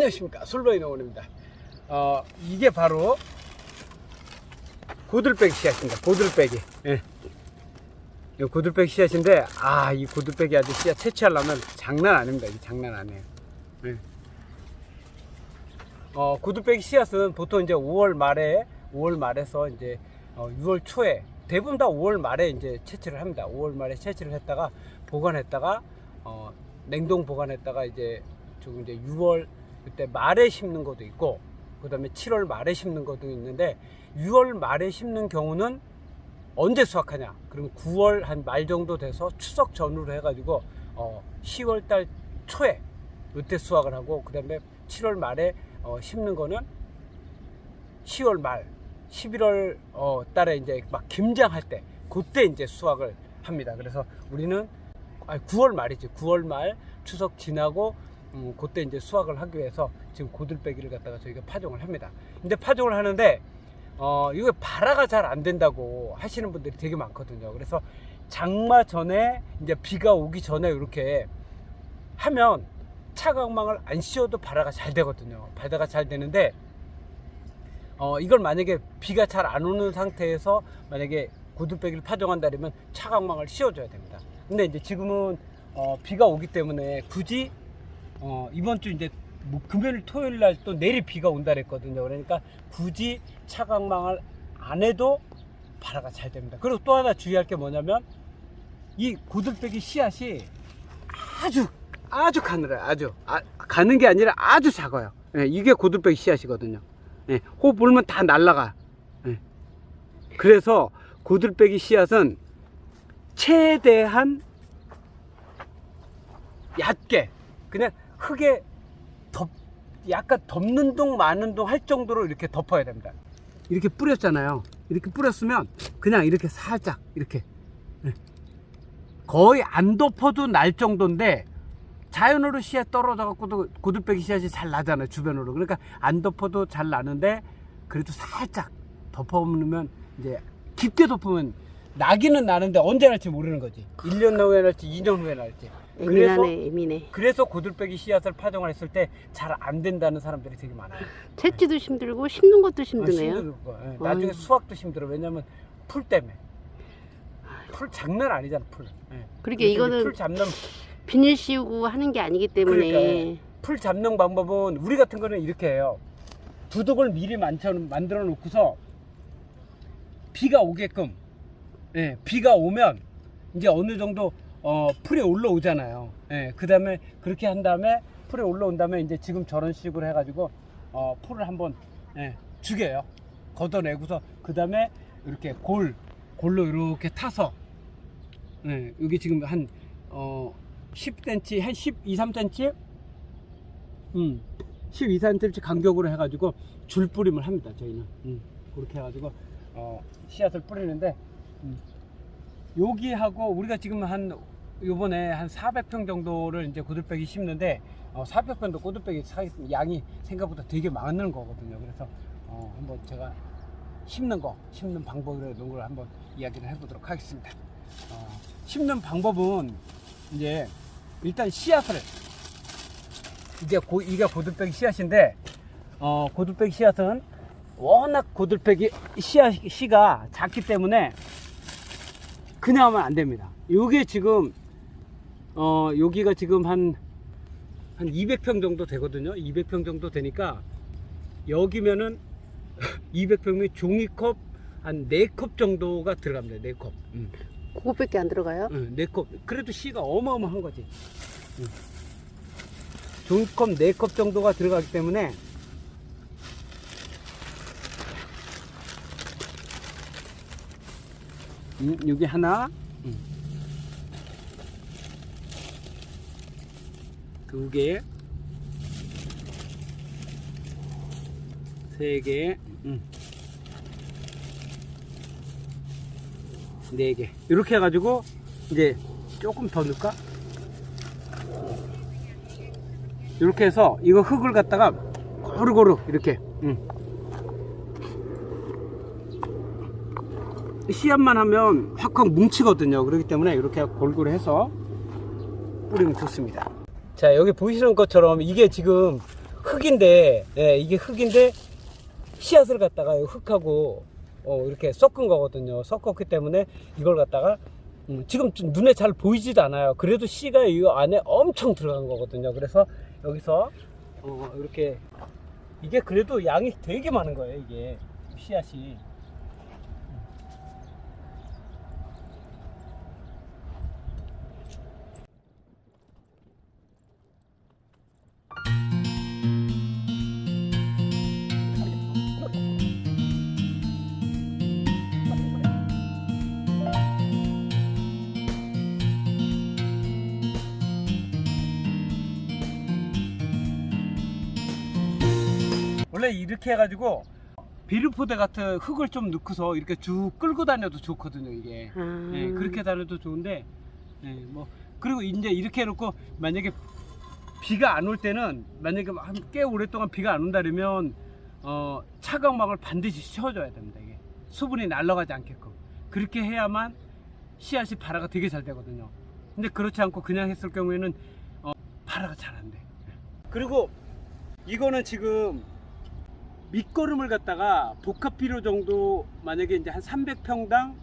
안녕하십니까. 솔로이 농원입니다. 어 이게 바로 고들빼기 씨앗입니다. 고들빼기. 예. 이 고들빼기 씨앗인데 아 이 고들빼기 아주 씨앗 채취하려면 장난 아닙니다. 이게 장난 아니에요. 예. 어 고들빼기 씨앗은 보통 이제 5월 말에 5월 말에서 이제 어, 6월 초에 대부분 다 5월 말에 이제 채취를 합니다. 5월 말에 채취를 했다가 보관했다가 어, 냉동 보관했다가 이제 조금 이제 6월 그때 말에 심는 것도 있고 그 다음에 7월 말에 심는 것도 있는데 6월 말에 심는 경우는 언제 수확하냐? 그러면 9월 한 말 정도 돼서 추석 전후로 해가지고 어 10월 달 초에 이때 수확을 하고 그 다음에 7월 말에 어 심는 거는 10월 말, 11월 어 달에 이제 막 김장할 때 그때 이제 수확을 합니다. 그래서 우리는 아니 9월 말이지 9월 말 추석 지나고 음, 그때 이제 수확을 하기 위해서 지금 고들빼기를 갖다가 저희가 파종을 합니다. 근데 파종을 하는데 어 이거 발화가 잘 안 된다고 하시는 분들이 되게 많거든요. 그래서 장마 전에 이제 비가 오기 전에 이렇게 하면 차광망을 안 씌워도 발화가 잘 되거든요. 발화가 잘 되는데 어 이걸 만약에 비가 잘 안 오는 상태에서 만약에 고들빼기를 파종한다 그러면 차광망을 씌워줘야 됩니다. 근데 이제 지금은 어 비가 오기 때문에 굳이 어 이번 주 이제 뭐 금요일 토요일 날 또 내일 비가 온다 그랬거든요. 그러니까 굳이 차광망을 안 해도 발화가 잘 됩니다. 그리고 또 하나 주의할 게 뭐냐면 이 고들빼기 씨앗이 아주 아주 가늘어요. 아주 아, 가는 게 아니라 아주 작아요. 예, 이게 고들빼기 씨앗이거든요. 예, 호흡 불면 다 날라가. 예. 그래서 고들빼기 씨앗은 최대한 얕게 그냥 흙에 덮 약간 덮는 동 마는 동 할 정도로 이렇게 덮어야 됩니다. 이렇게 뿌렸잖아요. 이렇게 뿌렸으면 그냥 이렇게 살짝 이렇게 예. 거의 안 덮어도 날 정도인데 자연으로 씨앗 떨어져 갖고도 고들빼기 씨앗이 잘 나잖아요 주변으로 그러니까 안 덮어도 잘 나는데 그래도 살짝 덮어놓으면 이제 깊게 덮으면 나기는 나는데 언제 날지 모르는 거지 1년 후에 날지 2년 후에 날지 그래서 예민하네 예민해 그래서 고들빼기 씨앗을 파종을 했을 때 잘 안 된다는 사람들이 되게 많아요 채취도 힘들고 심는 것도 아, 힘드네요 힘들 거. 예, 나중에 아유. 수확도 힘들어 왜냐면 풀 때문에 풀 장난 아니잖아 풀 예. 그러게 이거는 풀 잡는 비닐 씌우고 하는 게 아니기 때문에 그러니까 풀 잡는 방법은 우리 같은 거는 이렇게 해요. 두둑을 미리 만져, 만들어 놓고서 비가 오게끔, 예, 비가 오면 이제 어느 정도 어, 풀이 올라오잖아요. 예, 그 다음에 그렇게 한 다음에 풀이 올라온 다음에 이제 지금 저런 식으로 해가지고 어, 풀을 한번 예, 죽여요. 걷어내고서 그 다음에 이렇게 골, 골로 이렇게 타서 예, 여기 지금 한 어, 10cm, 한 12, 3cm? 음, 12, 3cm 간격으로 해가지고 줄 뿌림을 합니다, 저희는. 음, 그렇게 해가지고, 어, 씨앗을 뿌리는데, 음, 여기하고 우리가 지금 한, 요번에 한 400평 정도를 이제 고들빼기 심는데, 어, 400평도 고들빼기 사- 양이 생각보다 되게 많은 거거든요. 그래서, 어, 한번 제가 심는 거, 심는 방법을 걸 한번 이야기를 해보도록 하겠습니다. 어, 심는 방법은 이제 일단 씨앗을 이게 고, 이게 고들빼기 씨앗인데 어, 고들빼기 씨앗은 워낙 고들빼기 씨앗 씨가 작기 때문에 그냥 하면 안 됩니다. 요게 지금 어 여기가 지금 한 한 200평 정도 되거든요. 200평 정도 되니까 여기면은 200평이 종이컵 한 4컵 정도가 들어갑니다. 4컵. 음. 그것밖에 안 들어가요? 응, 네 컵. 그래도 씨가 어마어마한 거지. 응. 종이컵 네컵 정도가 들어가기 때문에 음, 여기 하나, 음. 두 개, 세 개, 음. 네 개. 이렇게 해가지고 이제 조금 더 넣을까? 이렇게 해서 이거 흙을 갖다가 고루고루 이렇게. 음. 씨앗만 하면 확확 뭉치거든요. 그렇기 때문에 이렇게 골고루 해서 뿌리면 좋습니다. 자, 여기 보시는 것처럼 이게 지금 흙인데 예, 이게 흙인데 씨앗을 갖다가 흙하고 어, 이렇게 섞은 거거든요. 섞었기 때문에 이걸 갖다가 음, 지금 좀 눈에 잘 보이지도 않아요. 그래도 씨가 이 안에 엄청 들어간 거거든요. 그래서 여기서 어, 이렇게 이게 그래도 양이 되게 많은 거예요. 이게 씨앗이. 원래 이렇게 해가지고 비료포대 같은 흙을 좀 넣고서 이렇게 쭉 끌고 다녀도 좋거든요 이게. 아, 예, 그렇게 다녀도 좋은데 예, 뭐 그리고 이제 이렇게 해놓고 만약에 비가 안 올 때는 만약에 한 꽤 오랫동안 비가 안 온다 그러면 어, 차광막을 반드시 씌워줘야 됩니다 이게. 수분이 날아가지 않게끔. 그렇게 해야만 씨앗이 발화가 되게 잘 되거든요. 근데 그렇지 않고 그냥 했을 경우에는 어, 발화가 잘 안 돼. 그리고 이거는 지금 밑거름을 갖다가 복합 비료 정도 만약에 이제 한 300평당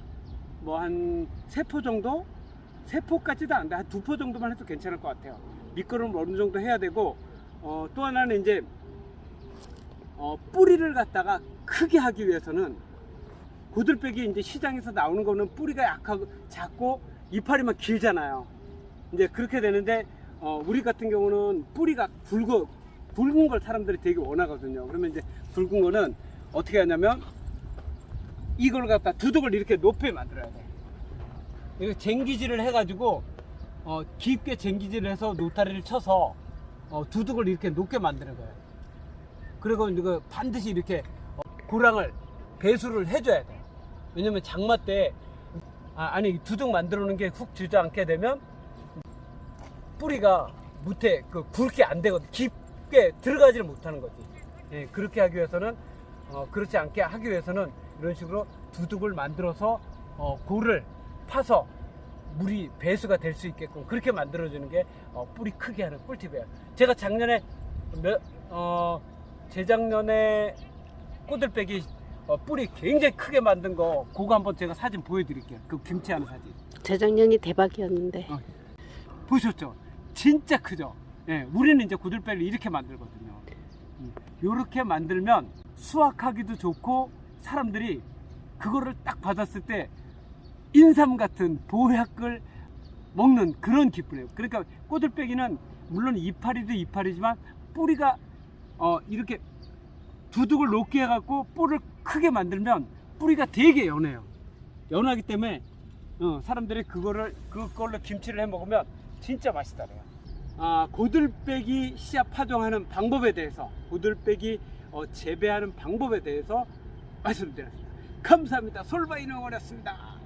뭐 한 세 포 정도 세 포까지도 안 돼. 한 두 포 정도만 해도 괜찮을 것 같아요. 밑거름을 어느 정도 해야 되고 어, 또 하나는 이제 어, 뿌리를 갖다가 크게 하기 위해서는 고들빼기 이제 시장에서 나오는 거는 뿌리가 약하고 작고 이파리만 길잖아요. 이제 그렇게 되는데 어, 우리 같은 경우는 뿌리가 굵어 굵은 걸 사람들이 되게 원하거든요. 그러면 이제 굵은 거는 어떻게 하냐면 이걸 갖다 두둑을 이렇게 높게 만들어야 돼. 이거 쟁기질을 해가지고 어, 깊게 쟁기질을 해서 노타리를 쳐서 어, 두둑을 이렇게 높게 만드는 거예요. 그리고 이거 반드시 이렇게 어, 고랑을 배수를 해줘야 돼. 왜냐면 장마 때 아, 아니 두둑 만들어 놓은 게 훅 주저앉게 되면 뿌리가 무태 그 굵게 안 되거든. 깊 게 들어가지를 못하는 거지. 예, 그렇게 하기 위해서는 어, 그렇지 않게 하기 위해서는 이런 식으로 두둑을 만들어서 어, 골을 파서 물이 배수가 될 수 있게끔 그렇게 만들어주는 게 어, 뿌리 크게 하는 꿀팁이에요. 제가 작년에 몇, 어, 재작년에 꼬들빼기 어, 뿌리 굉장히 크게 만든 거 그거 한번 제가 사진 보여드릴게요. 그 김치하는 사진. 재작년이 대박이었는데. 어. 보셨죠? 진짜 크죠? 예, 우리는 이제 고들빼를 이렇게 만들거든요. 이렇게 만들면 수확하기도 좋고 사람들이 그거를 딱 받았을 때 인삼 같은 보약을 먹는 그런 기분이에요. 그러니까 꼬들빼기는 물론 이파리도 이파리지만 뿌리가 어, 이렇게 두둑을 높게 해갖고 뿔을 크게 만들면 뿌리가 되게 연해요. 연하기 때문에 어, 사람들이 그거를 그걸로 김치를 해 먹으면 진짜 맛있다래요. 아, 고들빼기 씨앗 파종하는 방법에 대해서 고들빼기 어, 재배하는 방법에 대해서 말씀드렸습니다. 감사합니다. 솔바이는 어렸습니다.